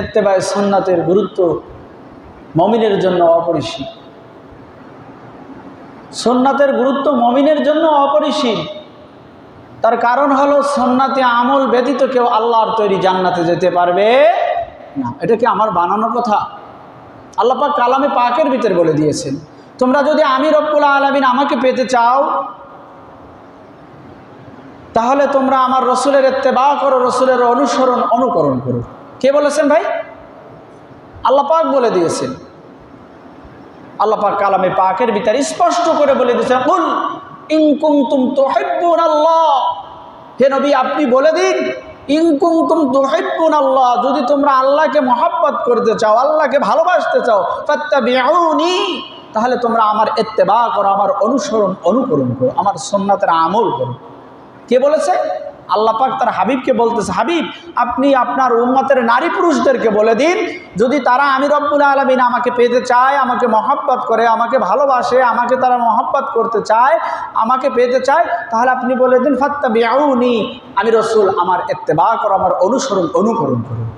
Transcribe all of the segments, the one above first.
এত্তেবায় সন্ন্যাতের গুরুত্ব মমিনের জন্য অপরিসীম। সোননাথের গুরুত্ব মমিনের জন্য অপরিসীম। তার কারণ হলো সোননাথে আমল ব্যতীত কেউ আল্লাহর তৈরি জান্নাতে যেতে পারবে না। এটা কি আমার বানানো কথা? আল্লাহ পাক কালামে পাকের ভিতরে বলে দিয়েছেন, তোমরা যদি আমি রব্বুল আলমিন আমাকে পেতে চাও, তাহলে তোমরা আমার রসুলের এত্তেবা করো, রসুলের অনুসরণ, অনুকরণ করো। কে বলেছেন ভাই? আল্লাহ পাক বলে দিয়েছেন। আল্লাহ পাক কালামে পাকের ভিতরে স্পষ্ট করে বলে দিয়েছেন, কুল ইনকুম আল্লাহ হে নবী, আপনি বলে দিন ইনকুম তুম তোহেব্বুন আল্লাহ যদি তোমরা আল্লাহকে মহাব্বত করতে চাও, আল্লাহকে ভালোবাসতে চাও, ফাত্তাবিউনি, তাহলে তোমরা আমার এত্তেবা করো, আমার অনুসরণ, অনুকরণ করো, আমার সোননাথের আমল করো। কে বলেছে? আল্লাহ পাক তার হাবিবকে বলতেছে, হাবিব, আপনি আপনার উম্মতের নারী পুরুষদেরকে বলে দিন, যদি তারা আমি রব্বুল আলমিন আমাকে পেতে চায়, আমাকে মহাব্বত করে, আমাকে ভালোবাসে, আমাকে তারা মহাব্বত করতে চায়, আমাকে পেতে চায়, তাহলে আপনি বলে দিন ফাত্তা বিয়াউনি আমি রসুল, আমার এত্তেবা করো, আমার অনুসরণ, অনুকরণ করুন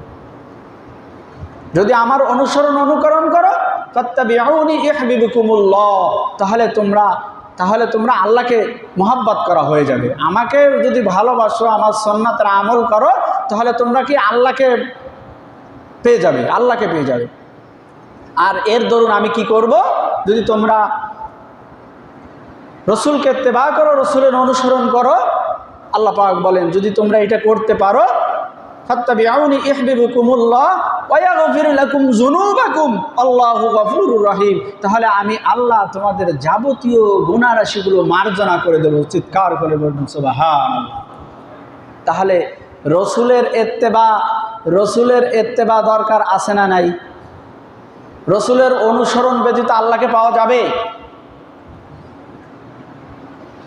যদি আমার অনুসরণ, অনুকরণ করো ফাত্তা বিয়াউনি ইহবিবুকুমুল্লাহ, তাহলে তোমরা তাহলে তোমরা আল্লাহকে মোহাব্বত করা হয়ে যাবে। আমাকে যদি ভালোবাসো, আমার সন্ন্যাতের আমল করো, তাহলে তোমরা কি আল্লাহকে পেয়ে যাবে? আল্লাহকে পেয়ে যাবে। আর এর দরুন আমি কি করব? যদি তোমরা রসুলকে তেবা করো, রসুলের অনুসরণ করো, আল্লাহ পাক বলেন, যদি তোমরা এটা করতে পারো ইহবিবুকুমুল্লাহ যুনুবাকুম। আল্লাহু গফুরুর রহিম। তাহলে আমি আল্লাহ তোমাদের যাবতীয় গুনাহ-রাশিগুলো মার্জনা করে দেব, চিৎকার করে বলুন সুবহানাল্লাহ। তাহলে রসুলের এত্তেবা রসুলের এত্তেবা দরকার আছে না নাই? রসুলের অনুসরণ ব্যতীত আল্লাহকে পাওয়া যাবে?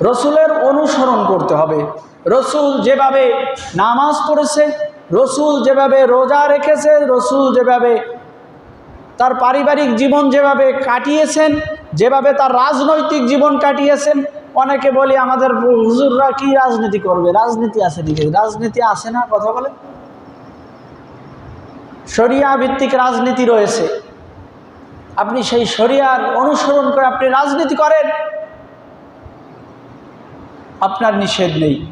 রসুলের অনুসরণ করতে হবে। রসুল যেভাবে নামাজ পড়েছে রসুল যেভাবে রোজা রেখেছে, রসুল যেভাবে তার পারিবারিক জীবন যেভাবে কাটিয়েছেন, যেভাবে তার রাজনৈতিক জীবন কাটিয়েছেন, অনেকে বলি আমাদের হুজুররা কি রাজনীতি করবে? রাজনীতি আছে নাকি? রাজনীতি আছে না? কথা বলে? শরিয়া ভিত্তিক রাজনীতি রয়েছে। আপনি সেই শরিয়ার অনুসরণ করে আপনি রাজনীতি করেন। আপনার নিষেধ নেই।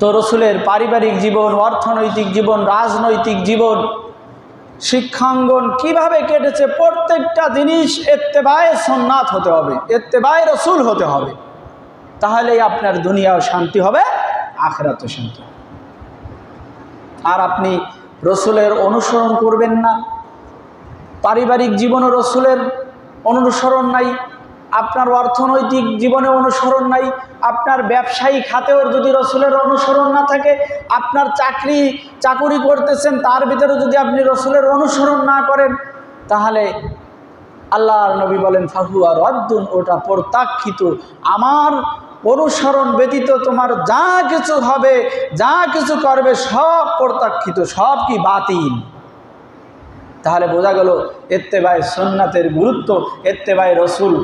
তো রসুলের পারিবারিক জীবন, অর্থনৈতিক জীবন, রাজনৈতিক জীবন, শিক্ষাঙ্গন কীভাবে কেটেছে প্রত্যেকটা জিনিস এত্তেবায় সন্ন্যাত হতে হবে এত্তেবায় রসুল হতে হবে। তাহলেই আপনার দুনিয়াও শান্তি হবে, আখরাতও শান্তি আর আপনি রসুলের অনুসরণ করবেন না। পারিবারিক জীবনও রসুলের অনুসরণ নাই। আপনার অর্থনৈতিক জীবনে অনুসরণ নাই, আপনার ব্যবসায়ী খাতেও যদি রসুলের অনুসরণ না থাকে, আপনার চাকরি, চাকুরি করতেছেন, তার ভিতরে যদি আপনি রসুলের অনুসরণ না করেন, তাহলে আল্লাহ নবী বলেন ফাহু আর অদ্দুন ওটা প্রত্যাক্ষিত আমার অনুসরণ ব্যতীত তোমার যা কিছু হবে, যা কিছু করবে, সব প্রত্যাক্ষিত সব কি বাতিল? তাহলে বোঝা গেল এত্তেবায় সোননাথের গুরুত্ব এত্তেবায় রসুল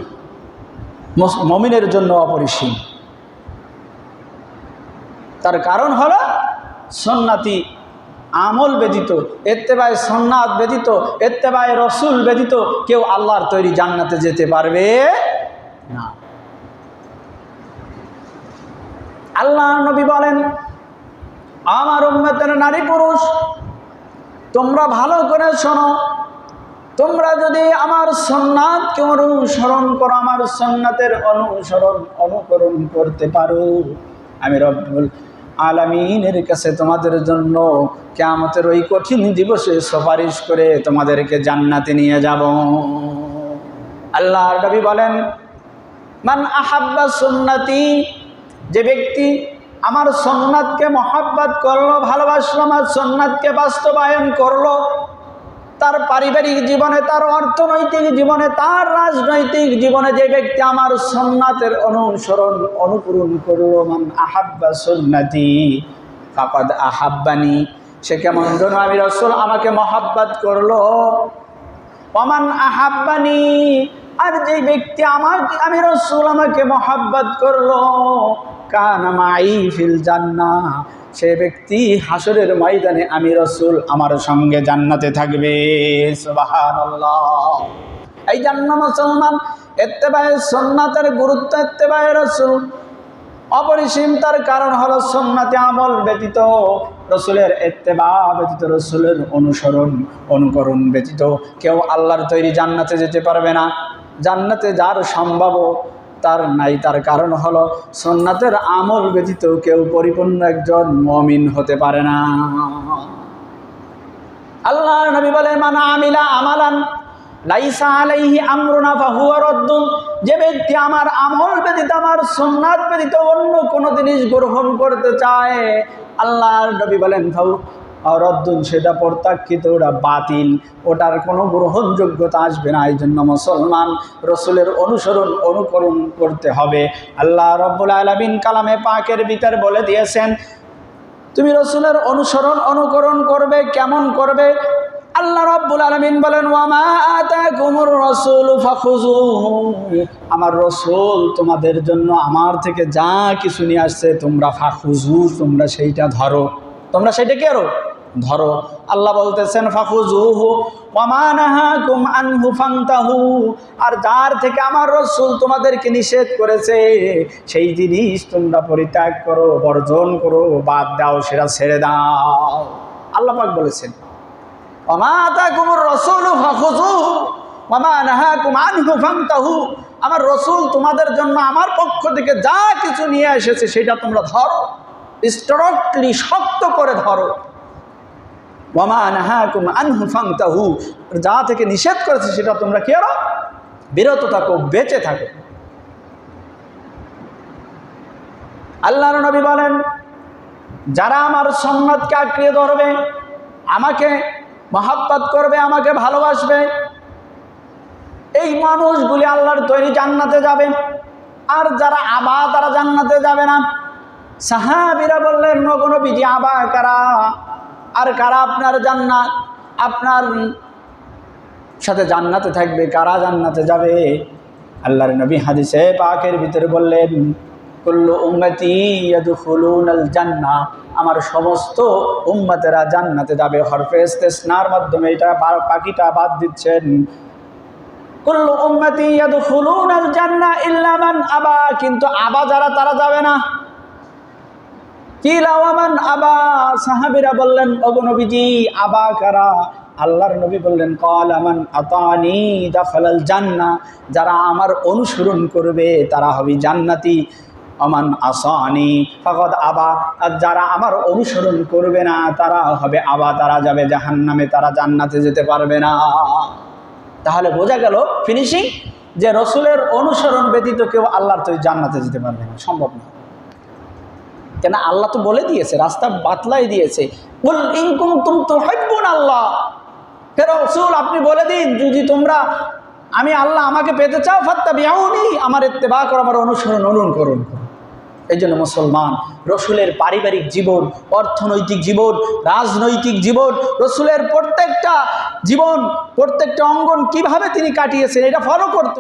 মমিনের জন্য অপরিসীম। তার কারণ হলো সন্ন্যাতি আমল ব্যতীত এত্তেবায় সন্ন্যাত ব্যতীত এত্তেবায় রসুল ব্যতীত কেউ আল্লাহর তৈরি জান্নাতে যেতে পারবে না। আল্লাহ নবী বলেন, আমার উম্মতের নারী পুরুষ, তোমরা ভালো করে শোনো তোমরা যদি আমার সন্ন্যাতকে অনুসরণ করো, আমার সন্ন্যাতের অনুসরণ, অনুকরণ করতে পারো। আমি রব্বুল আলামিনের কাছে তোমাদের জন্য কেয়ামতের ওই কঠিন দিবসে সুপারিশ করে তোমাদেরকে জান্নাতে নিয়ে যাব। আল্লাহ নবী বলেন, মান আহাব্বা সুন্নতি যে ব্যক্তি আমার সোননাথকে মহাব্বাত করল, ভালোবাসলো, আমার সোননাথকে বাস্তবায়ন করল তার পারিবারিক জীবনে, তার অর্থনৈতিক জীবনে, তার রাজনৈতিক জীবনে যে ব্যক্তি আমার সোননাথের অনুসরণ অনুকরণ করল আহাব্বা সুন্নাতি, ফাকাদ আহাব্বানি। সে কেমন যেন আমি রসুল আমাকে মহাব্বাত করল অমান আহাব্বানি। আর যে ব্যক্তি আমার, আমি রসুল আমাকে মহাব্বত করল কান মাই ফিল জান্না সে ব্যক্তি হাসরের ময়দানে আমি রসুল, আমার সঙ্গে জান্নাতে থাকবে। এই জন্য মুসলমান এত্তেবায় সোননাথের গুরুত্ব এত্তেবায় রসুল। অপরিসীম তার কারণ হলো সোননাথে আমল ব্যতীত, রসুলের এত্তেবা ব্যতীত, রসুলের অনুসরণ, অনুকরণ ব্যতীত। কেউ আল্লাহর তৈরি জান্নাতে যেতে পারবে না। জান্নাতে যার সম্ভব তার নাই। তার কারণ হলো সোননাথের আমল ব্যতীত কেউ পরিপূর্ণ একজন মমিন হতে পারে না। আল্লাহ নবী বলে মানা আমিলা আমালান, লাইসা আলাইহি আমরুনা ফাহুয়া রদ্দুন। যে ব্যক্তি আমার আমল ব্যতীত, আমার সুন্নাত ব্যতীত অন্য কোনো জিনিস গ্রহণ করতে চায়, আল্লাহর নবী বলেন, ফাহু রদ্দুন সেটা প্রত্যাখ্যিত, ওটা বাতিল। ওটার কোনো গ্রহণযোগ্যতা আসবে না। এই জন্য মুসলমান রসুলের অনুসরণ, অনুকরণ করতে হবে। আল্লাহ রব্বুল আলমিন কালামে পাকের ভিতর বলে দিয়েছেন, তুমি রসুলের অনুসরণ, অনুকরণ করবে, কেমন করবে? আল্লাহ রাব্বুল আলামিন বলেন আমার রসুল তোমাদের জন্য আমার থেকে যা কিছু নিয়ে আসছে, তোমরা ফাখুজু তোমরা সেইটা ধরো। তোমরা সেইটা কি আরও ধরো, আল্লাহ বলতেছেন আর যার থেকে আমার রসুল তোমাদেরকে নিষেধ করেছে, সেই জিনিস তোমরা পরিত্যাগ করো, বর্জন করো, বাদ দাও, সেটা ছেড়ে দাও। আল্লাহ পাক বলেছেন আমার রসুল তোমাদের জন্য আমার পক্ষ থেকে যা কিছু নিয়ে এসেছে, সেটা তোমরা ধরো স্ট্রকলি শক্ত করে ধরো। যা থেকে নিষেধ করেছে সেটা তোমরা কি আরও বিরত থাকো, বেঁচে থাকো। আল্লাহ নবী বলেন, যারা আমার সম্মতকে আঁকড়িয়ে ধরবে, আমাকে মহাব্বত করবে, আমাকে ভালোবাসবে, এই মানুষগুলি আল্লাহর তৈরি জান্নাতে যাবে। আর যারা আবা, তারা জান্নাতে যাবে না। সাহাবিরা বললেন নগনবীজি আবা কারা? আর কারা আপনার জান্নাত? আপনার সাথে জান্নাতে থাকবে, কারা জান্নাতে যাবে? আল্লাহর নবী হাদিসে পাকের ভিতরে বললেন, কুল্লু উম্মতি ইয়াদখুলুনাল জান্নাহ আমার সমস্ত উম্মতেরা জান্নাতে যাবে। হরফে ইস্তেসনার মাধ্যমে এটা বাকিটা বাদ দিচ্ছেন। কুল্লু উম্মতি ইয়াদখুলুনাল জান্নাহ ইল্লা মান আবা কিন্তু আবা যারা, তারা যাবে না। কি আবা? সাহাবীরা বললেন, ওগো নবীজি, আবা কারা? আল্লাহর নবী বললেন, কল আমান জান্নাহ। যারা আমার অনুসরণ করবে, তারা হবে জান্নাতি। আমান আসানি ফকত আবা। আর যারা আমার অনুসরণ করবে না, তারা হবে আবা। তারা যাবে জাহান্নামে, তারা জান্নাতে যেতে পারবে না। তাহলে বোঝা গেল ফিনিশিং যে রসুলের অনুসরণ ব্যতীত কেউ আল্লাহর তো জান্নাতে যেতে পারবে না। সম্ভব না। কেন আল্লাহ তো বলে দিয়েছে, রাস্তা বাতলাই দিয়েছে। বল ইনকুম তুম তো আল্লাহ। ফের রসুল, আপনি বলে দিন, যদি তোমরা, আমি আল্লাহ আমাকে পেতে চাও ফাত্তা বিয়াউনি আমার এত্তেবা করো, আমার অনুসরণ, অনুকরণ করুন এই জন্য মুসলমান, রসুলের পারিবারিক জীবন, অর্থনৈতিক জীবন, রাজনৈতিক জীবন, রসুলের প্রত্যেকটা জীবন, প্রত্যেকটা অঙ্গন কীভাবে তিনি কাটিয়েছেন, এটা ফলো করতে